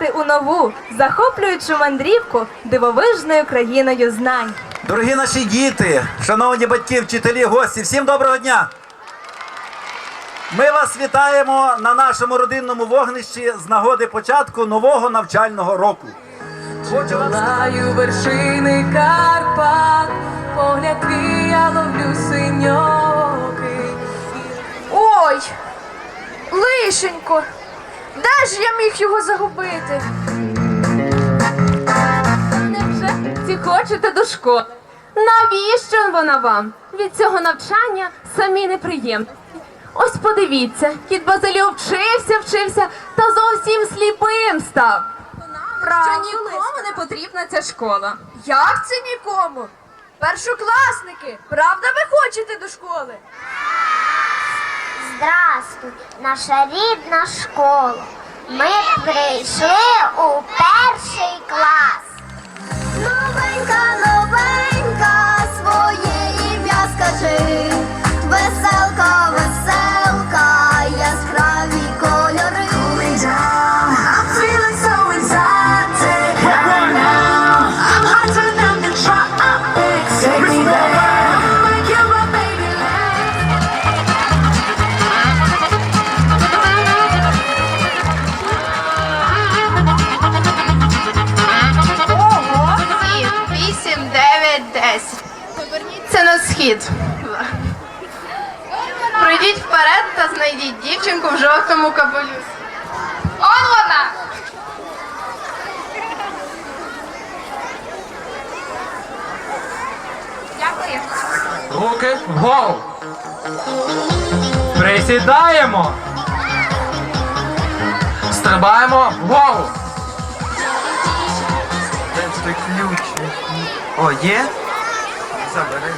вирушати у нову, захоплюючу мандрівку дивовижною країною знань. Дорогі наші діти, шановні батьки, вчителі, гості, всім доброго дня! Ми вас вітаємо на нашому родинному вогнищі з нагоди початку нового навчального року. Хочу Лаю вершини Карпат, погляд твій я ловлю синьоки. Ой, лишенько, де ж я міг його загубити? Невже ці хочете до школи? Навіщо вона вам? Від цього навчання самі неприємності. Ось подивіться, кіт Базиліо вчився, вчився та зовсім сліпим став. Що нікому не потрібна ця школа. Як це нікому? Першокласники, правда ви хочете до школи? Здравствуй, наша рідна школа. Ми прийшли у перший клас. Схід. Пройдіть вперед та знайдіть дівчинку в жовтому капелюсі. Он вона! Руки вгору. Присідаємо. Стрибаємо вгору. Де ж ключ? О, є? Забери.